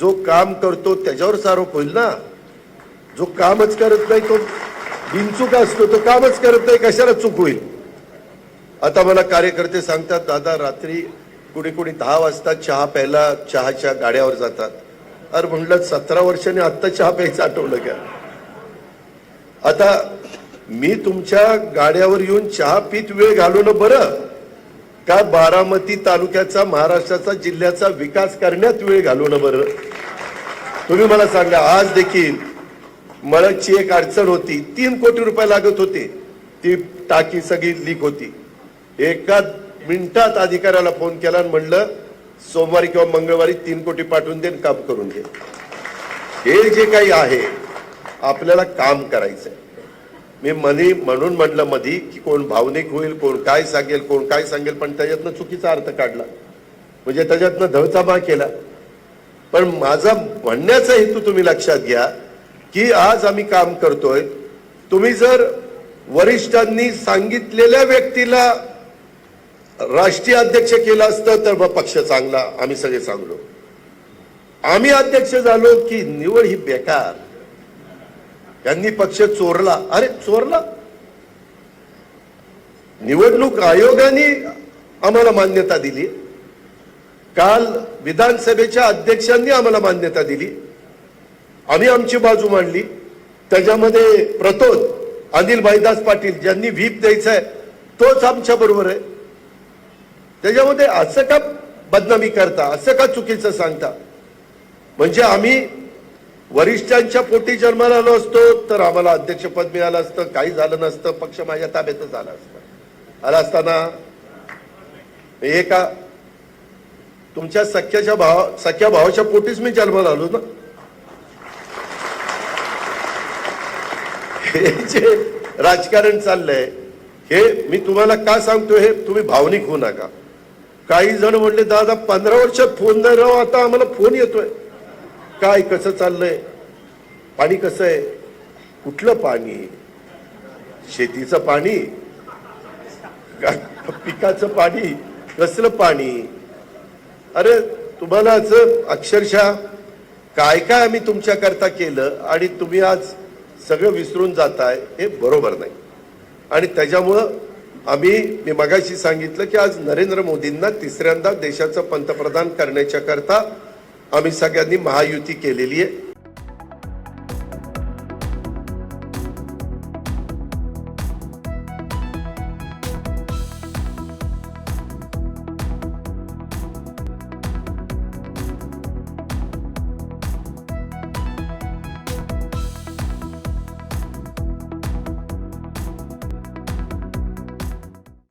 जो काम करतो त्याच्यावरच आरोप होईल ना? जो कामच करत नाही तो बिनचूक असतो तो कामच करत नाही कशाला चूक होईल? आता मला कार्यकर्ते सांगतात दादा रात्री कुणी कुणी दहा वाजता चहा प्यायला चहाच्या गाड्यावर जातात. अरे म्हणलं सतरा वर्षाने आत्ता चहा प्यायचं आठवलं का? आता मी तुमच्या गाड्यावर येऊन चहा पीत वेळ घालवणं बरं का बारामती तालुक्याचा महाराष्ट्राचा जिल्ह्याचा विकास करण्यात वेळ घालवणं बरं? तुम्ही मला सांगा आज देखील मळकची एक अडचण होती तीन कोटी रुपये लागत होते. ती टाकी सगळी लीक होती. एका मिनिटात अधिकाऱ्याला फोन केला आणि म्हणलं सोमवारी किंवा मंगळवारी तीन कोटी पाठवून दे काम करून दे. हे जे काही आहे आपल्याला काम करायचंय. मी मनी म्हणून म्हटलं मधी की कोण भावनिक होईल कोण काय सांगेल कोण काय सांगेल पण त्याच्यातनं चुकीचा अर्थ काढला. म्हणजे त्याच्यातनं धवचाबा केला. पण माझा म्हणण्याचा हेतू तुम्ही लक्षात घ्या की आज आम्ही काम करतोय. तुम्ही जर वरिष्ठांनी सांगितलेल्या व्यक्तीला राष्ट्रीय अध्यक्ष केलं असतं तर मग पक्ष चांगला आम्ही सगळे चांगलो. आम्ही अध्यक्ष झालो की निवड ही बेकार. त्यांनी पक्ष चोरला. अरे चोरला? निवडणूक आयोगाने आम्हाला मान्यता दिली. काल विधानसभेच्या अध्यक्षांनी आम्हाला मान्यता दिली. आम्ही आमची बाजू मांडली. त्याच्यामध्ये प्रतोद अनिल भाईदास पाटील ज्यांनी व्हीप द्यायचा आहे तोच आमच्या बरोबर आहे. त्याच्यामध्ये असं का बदनामी करता असं का चुकीचं सांगता? म्हणजे आम्ही वरिष्ठांच्या पोटी जन्माला आलो असतो तर आम्हाला अध्यक्षपद मिळालं असतं काही झालं नसतं पक्ष माझ्या ताब्यातच आला असता. आला असताना हे का तुमच्या सख्याच्या भाव सख्या भावाच्या पोटीच मी जन्माला आलो ना. हे जे राजकारण चाललंय हे मी तुम्हाला का सांगतो हे तुम्ही भावनिक होऊ नका. काही जण म्हणले दादा पंधरा वर्षात फोन नाही आता आम्हाला फोन येतोय. काय कसं चाललंय? पाणी कसं आहे? कुठलं पाणी? शेतीचं पाणी? पिकाचं पाणी? कसलं पाणी? अरे तुम्हाला असं अक्षरशः काय काय आम्ही तुमच्याकरता केलं आणि तुम्ही आज सगळं विसरून जाताय हे बरोबर नाही. आणि त्याच्यामुळं आम्ही मी मगाशी सांगितलं की आज नरेंद्र मोदींना तिसऱ्यांदा देशाचं पंतप्रधान करण्याच्या करता आम्ही सगळ्यांनी महायुती केलेली आहे.